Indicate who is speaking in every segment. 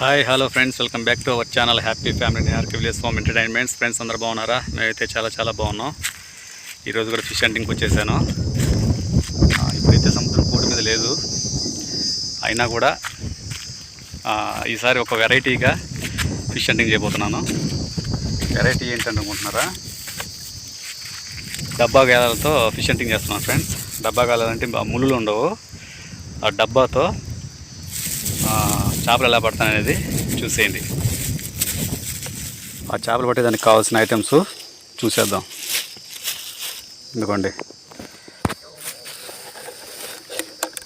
Speaker 1: Hi hello friends welcome back to our channel happy family Arki village farm entertainments friends అందరు బాగున్నారా? మేమైతే చాలా చాలా బాగున్నాం. ఈరోజు కూడా ఫిష్ హంటింగ్కి వచ్చేసాను. ఇప్పుడైతే సముద్రం పూట మీద లేదు. అయినా కూడా ఈసారి ఒక వెరైటీగా ఫిష్ హంటింగ్ చేయబోతున్నాను. వెరైటీ ఏంటనుకుంటున్నారా? డబ్బా గాలతో ఫిష్ హంటింగ్ చేస్తున్నాను ఫ్రెండ్స్ డబ్బా గాలంటే ముళ్ళు ఉండవు. ఆ డబ్బాతో చేపలు ఎలా పడతాయి అనేది చూసేయండి. ఆ చేపలు పట్టేదానికి కావాల్సిన ఐటమ్స్ చూసేద్దాం. ఎందుకండి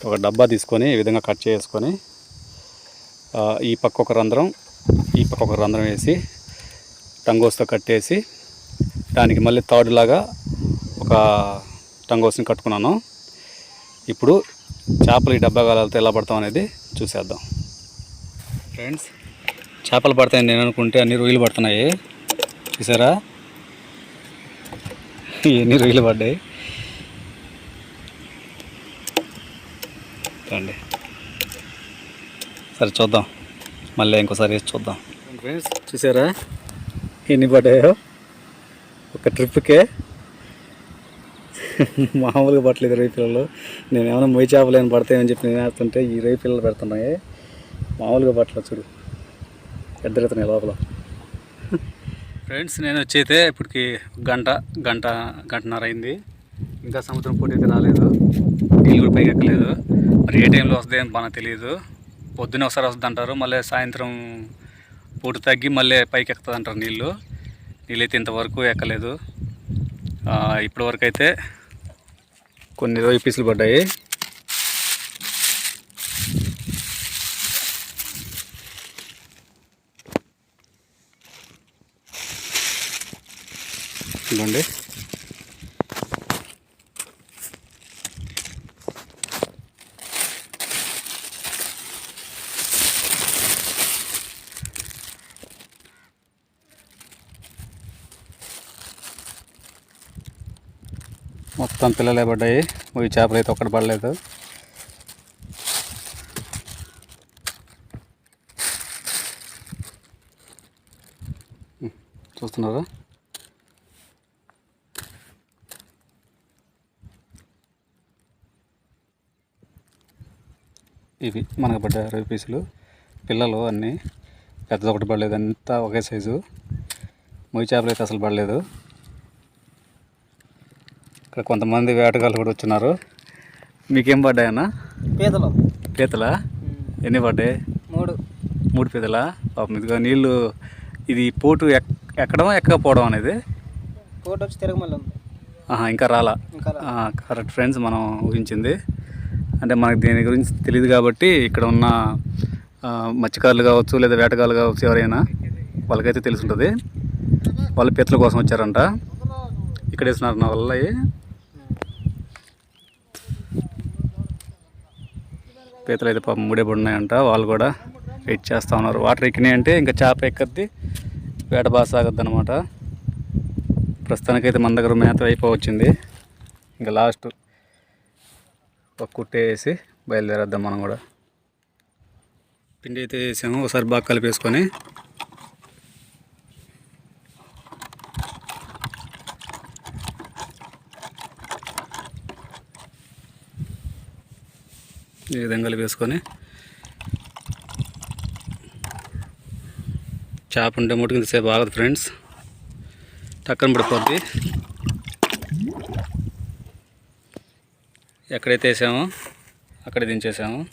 Speaker 1: ఒక డబ్బా తీసుకొని ఈ విధంగా కట్ చేసుకొని ఈ పక్క ఒక రంధ్రం ఈ పక్క ఒక రంధ్రం వేసి టంగోస్తో కట్టేసి దానికి మళ్ళీ తాడులాగా ఒక టంగోస్ని కట్టుకున్నాను. ఇప్పుడు చేపలు ఈ డబ్బా గాలతో ఎలా పడతాం అనేది చూసేద్దాం. ఫ్రెండ్స్. చేపలు పడతాయని నేను అనుకుంటే అన్ని రొయ్యలు పడుతున్నాయి. చూసారా? ఎన్ని రొయ్యలు పడ్డాయి? రండి సరే చూద్దాం. మళ్ళీ ఇంకోసారి వేసి చూద్దాం. ఫ్రెండ్స్ చూసారా? ఎన్ని పడ్డాయో? ఒక ట్రిప్కే. మామూలుగా పట్టలేదు రొయ్య పిల్లలు నేను ఏమైనా మొయ్యి చేపలు ఏమైనా పడతాయని చెప్పి నేను వేస్తుంటే ఈ రొయ్య పిల్లలు పెడుతున్నాయి. మామూలుగా పట్ల చూడు. ఎద్దరెత్తనే లోపల. ఫ్రెండ్స్ నేను వచ్చి అయితే ఇప్పటికి గంట గంట గంటన్నర అయింది. ఇంకా సముద్రం పూట అయితే రాలేదు. నీళ్ళు కూడా పైకి ఎక్కలేదు. మరి ఏ టైంలో వస్తుంది అని మనకు తెలియదు. పొద్దున్న ఒకసారి వస్తుంది అంటారు. మళ్ళీ సాయంత్రం పూట తగ్గి మళ్ళీ పైకి ఎక్కుతుంది అంటారు నీళ్ళు. నీళ్ళైతే ఇంతవరకు ఎక్కలేదు. ఇప్పటివరకు అయితే కొన్ని రోజు పీసులు పడ్డాయి. చూడండి మొత్తం పిల్లలే పడ్డాయి. ఈ చేపలు అయితే ఒక్కటి పడలేదు. చూస్తున్నారా? ఇవి మనకు పడ్డ రవి పీసులు. పిల్లలు అన్నీ పెద్దది ఒకటి పడలేదు అంతా ఒకే సైజు. మొయ్యి చేపలు అయితే అసలు పడలేదు. ఇక్కడ కొంతమంది వేటగాళ్ళు కూడా వచ్చినారు. మీకేం పడ్డాయన్నా?
Speaker 2: పీతలు.
Speaker 1: పీతలా? ఎన్ని పడ్డాయి?
Speaker 2: మూడు.
Speaker 1: మూడు పీతలా? పాపం ఇదిగో నీళ్ళు ఇది పోటు ఎక్ ఎక్కడం ఎక్కకపోవడం అనేది.
Speaker 2: కోట వచ్చి తిరగమల్లి
Speaker 1: ఆహా, ఇంకా రాలా. కరెక్ట్ ఫ్రెండ్స్ మనం ఊహించింది. అంటే మనకు దీని గురించి తెలియదు కాబట్టి ఇక్కడ ఉన్న మత్స్యకారులు కావచ్చు లేదా వేటగాళ్ళు కావచ్చు ఎవరైనా వాళ్ళకైతే తెలిసి ఉంటుంది వాళ్ళు పీతల కోసం వచ్చారంట. ఇక్కడ వేసినారు నా వల్ల పీతలు అయితే పాపం మూడే పడినాయంట. వాళ్ళు కూడా వెయిట్ చేస్తూ ఉన్నారు. వాటర్ ఎక్కినాయి అంటే ఇంకా చేప ఎక్కద్ది వేట బాగా సాగద్ది అనమాట ప్రస్తుతానికైతే మన దగ్గర మేత అయిపోవచ్చింది. ఇంకా లాస్ట్ ఒక కుట్టేసి బయలుదేరేద్దాం మనం కూడా. పిండి అయితే వేసాము ఒకసారి బాగా కలిపేసుకొని. ఈ విధంగా కలిపేసుకొని. చేప ఉంటే ముట్టుకుంది సేపు ఆగదు ఫ్రెండ్స్. టక్కన పడిపోద్ది. ఎక్కడైతే వేసామో అక్కడే దించేసాము.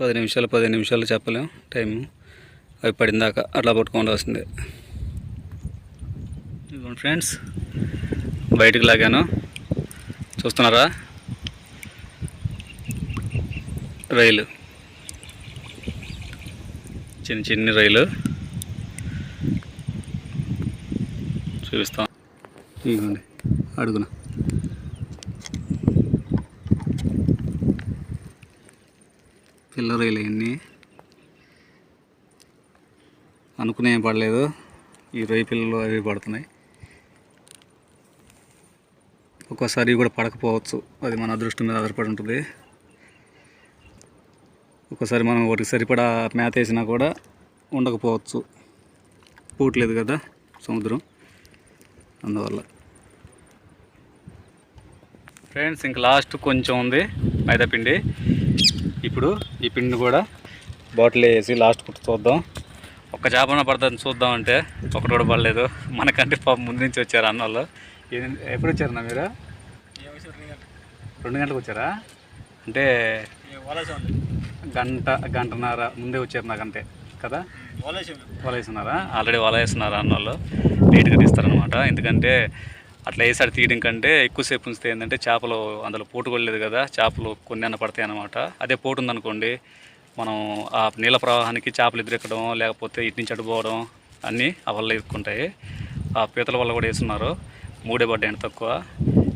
Speaker 1: పది నిమిషాలు పదిహేను నిమిషాలు చెప్పలేం. టైము అవి పడిందాక అట్లా పట్టుకోవాల్సిందే ఇదిగోండి ఫ్రెండ్స్ బయటకు లాగాను. చూస్తున్నారా? రైలు. చిన్న చిన్న రైలు. చూపిస్తాం. ఇదిగోండి అడుగున. పిల్ల రైలు అన్నీ అనుకునే ఏం పడలేదు. ఈ రొయ్య పిల్లలు అవి పడుతున్నాయి. ఒక్కోసారి కూడా పడకపోవచ్చు. అది మన అదృష్టం మీద ఆధారపడి ఉంటుంది. ఒక్కోసారి మనం వాటికి సరిపడా మేత వేసినా కూడా ఉండకపోవచ్చు. పోవట్లేదు కదా సముద్రం. అందువల్ల. ఫ్రెండ్స్ ఇంక లాస్ట్ కొంచెం ఉంది మైదా పిండి ఇప్పుడు ఈ పిండిని కూడా బాటిల్ వేసి లాస్ట్ పుట్టు చూద్దాం. ఒక్క చేపన పడుతుంది చూద్దాం అంటే. ఒకటి కూడా పడలేదు. మనకంటే పాపం ముందు నుంచి వచ్చారు అన్న వాళ్ళు ఎప్పుడు వచ్చారన్నా మీరు? రెండు గంటలకు. వచ్చారా? అంటే గంట గంటన్నర ముందే వచ్చారు నాకంటే కదా? వల ఆల్రెడీ వల వేస్తున్నారా అన్న వాళ్ళు? నీట్గా తీస్తారనమాట ఎందుకంటే అట్లా వేసాడు తీయడం కంటే ఎక్కువసేపు ఉంచితే ఏంటంటే చేపలు అందులో పోటు కొడలేదు కదా చేపలు కొన్ని అన్న పడతాయి అనమాట అదే పోటు ఉందనుకోండి మనం ఆ నీళ్ళ ప్రవాహానికి చేపలు ఎదురెక్కడం లేకపోతే ఇటు నుంచి అడుపోవడం అన్నీ ఆ వల్ల ఎదుర్కొంటాయి. ఆ పీతల వల్ల కూడా వేస్తున్నారు. మూడే పడ్డాయండి తక్కువ.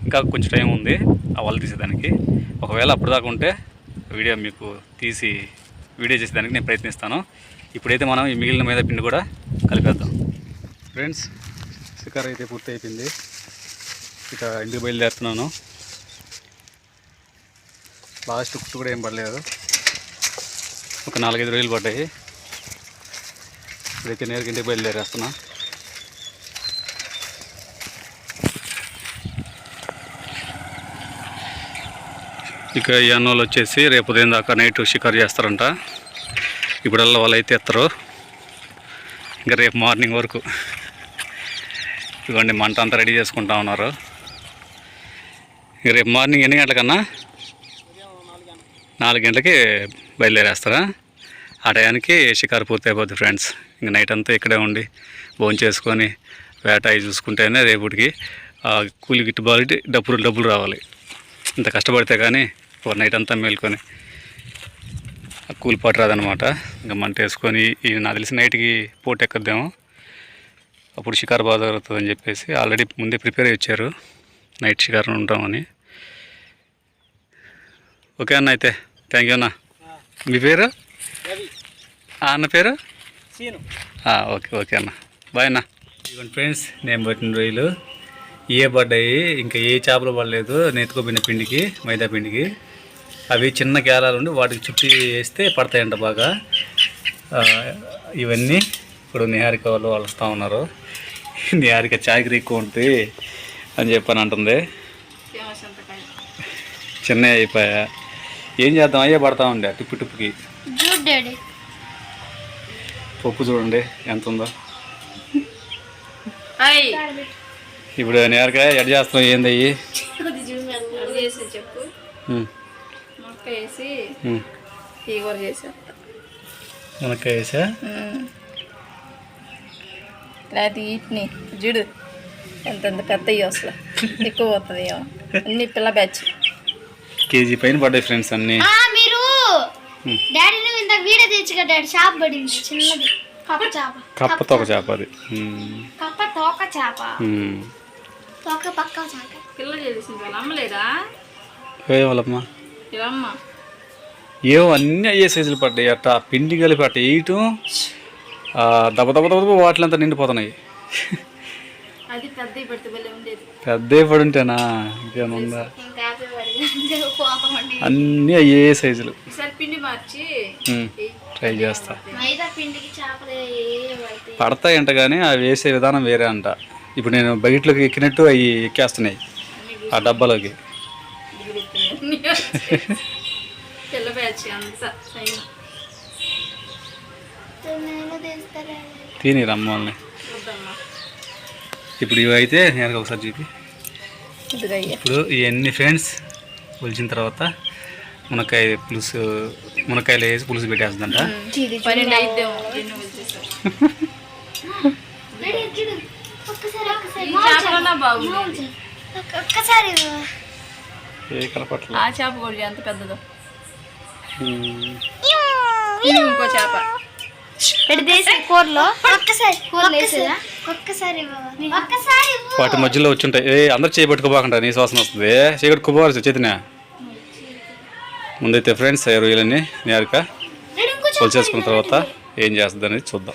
Speaker 1: ఇంకా కొంచెం టైం ఉంది ఆ వల్ల తీసేదానికి. ఒకవేళ అప్పుడు దాకా ఉంటే వీడియో మీకు తీసి వీడియో చేసేదానికి నేను ప్రయత్నిస్తాను. ఇప్పుడైతే మనం ఈ మిగిలిన మీద పిండి కూడా కలిపేద్దాం. ఫ్రెండ్స్ షికార్ అయితే పూర్తి అయిపోయింది. ఇక ఇంటికి బయలుదేరుతున్నాను. లాస్ట్ కుట్టు కూడా ఏం పడలేదు. ఒక నాలుగైదు రోజులు పడ్డాయి. ఇప్పుడైతే నేరుగా ఇంటికి బయలుదేరేస్తున్నా. ఇక ఈ అన్నోళ్ళు వచ్చేసి రేపు ఉదయం దాకా నైట్ షికారు చేస్తారంట. ఇప్పుడల్లా వాళ్ళు అయితే ఎత్తారు. ఇంకా రేపు మార్నింగ్ వరకు ఇవ్వండి మంట అంతా రెడీ చేసుకుంటా ఉన్నారు. ఇక రేపు మార్నింగ్ ఎన్ని గంటలకన్నా? నాలుగు గంటలకి బయలుదేరేస్తారా? ఆ టయానికి షికారు పూర్తి అయిపోద్ది ఫ్రెండ్స్. ఇంక నైట్ అంతా ఇక్కడే ఉండి భోజనం చేసుకొని వేట అవి చూసుకుంటేనే రేపటికి ఆ కూలి గిట్టుబాటు డబ్బులు డబ్బులు రావాలి. ఇంత కష్టపడితే కానీ ఒక నైట్ అంతా మేల్కొని ఆ కూలి పాటు రాదనమాట. ఇంకా మంట వేసుకొని ఈ నాకు తెలిసి నైట్కి పోటీ ఎక్కద్దాము. అప్పుడు షికారు బాగా జరుగుతుందని చెప్పేసి ఆల్రెడీ ముందే ప్రిపేర్ అయ్యి వచ్చారు. నైట్ షికారు ఉంటామని. ఓకే అన్న అయితే థ్యాంక్ యూ అన్న. మీ పేరు? అన్న పేరు?
Speaker 2: సీను.
Speaker 1: ఆ, ఓకే ఓకే అన్న. బాయ్ అన్న. ఇవ్వండి ఫ్రెండ్స్ నేను పట్టిన రొయ్యలు. ఏ పడ్డాయి ఇంకా ఏ చేపలు పడలేదు. నెత్తుకోపోయిన పిండికి మైదా పిండికి. అవి చిన్న గేలాలు ఉండి వాటికి చుట్టి వేస్తే పడతాయంట బాగా. ఇవన్నీ ఇప్పుడు నిహారిక వాళ్ళు వాళ్ళు వస్తూ ఉన్నారు. నిహారిక చాకరీ ఎక్కువ ఉంటుంది అని చెప్పని అంటుంది. చిన్న అయిపోయా. ఏం చేద్దాం? అయ్యే పడతా ఉండే టిప్పు టిప్పుకి. పప్పు చూడండి ఎంత ఉందో ఇప్పుడు నేరకాయ ఎడ్ చేస్తాం ఏంది అయ్యి?
Speaker 3: చేసి చెప్పు. మొక్క వేసి
Speaker 1: ఉమ్.
Speaker 3: ఈ కూర చేసా.
Speaker 1: మునక్కాయ వేసా
Speaker 3: లేకపోతే వీటిని జుడు. ఎంతెంత పెద్ద అసలు. ఎక్కువ పోతుంది అన్ని పిల్ల బ్యాచ్.
Speaker 1: కేజీ పైన పడ్డాయి ఫ్రెండ్స్ అన్నీ.
Speaker 4: ఆ, మీరు. డాడీ నువ్వు ఇంత వీడియో తెచ్చుగా డాడీ చేప పడింది. చిన్నది. కప్ప చేప.
Speaker 1: కప్ప తోక చేప అది.
Speaker 4: కప్ప తోక చేప. తోక పక్క చేప.
Speaker 3: పిల్ల చేసింది వాళ్ళు అమ్మలేదా?
Speaker 1: ఏ ఏవో అన్నీ అయ్యే సైజులు పడ్డాయి అట్ట పిండి కలిపి అట్ట వేయటం ఆ, దెబ్బ దెబ్బ దెబ్బ వాటిలంతా నిండిపోతున్నాయి.
Speaker 3: అది పెద్ద
Speaker 1: పడి ఉంటేనా? ఇంకేముందా అన్నీ అయ్యే సైజులు. ట్రై చేస్తా. పడతాయంట కానీ అవి వేసే విధానం వేరే అంట. ఇప్పుడు నేను బయటలోకి ఎక్కినట్టు అవి ఎక్కేస్తున్నాయి. ఆ డబ్బాలోకి.
Speaker 3: బ్యాచ్ అంతా
Speaker 1: తిని రమ్మల్ని ఇప్పుడు ఇవి అయితే నేను ఒకసారి చూపి. ఇప్పుడు ఇవన్నీ ఫ్రెండ్స్ ఒలిచిన తర్వాత మునక్కాయ పులుసు మునక్కాయలు వేసి పులుసు పెట్టేస్తుందంట.
Speaker 4: ఒక్కసారి
Speaker 1: ఏ
Speaker 3: ఆ చేప కూడా ఎంత పెద్దదో. ఇంకో చేప.
Speaker 1: వాటి మధ్యలో వచ్చి ఉంటాయి ఏ అందరు చేయబెట్టుకోబాకంట నీ శ్వాసన వస్తుంది. చేయబెట్టుకోపోవాలి చేతిన. ముందైతే ఫ్రెండ్స్ రొయ్యలని నేరుగా కొలిచేసుకున్న తర్వాత ఏం చేస్తుంది అనేది చూద్దాం.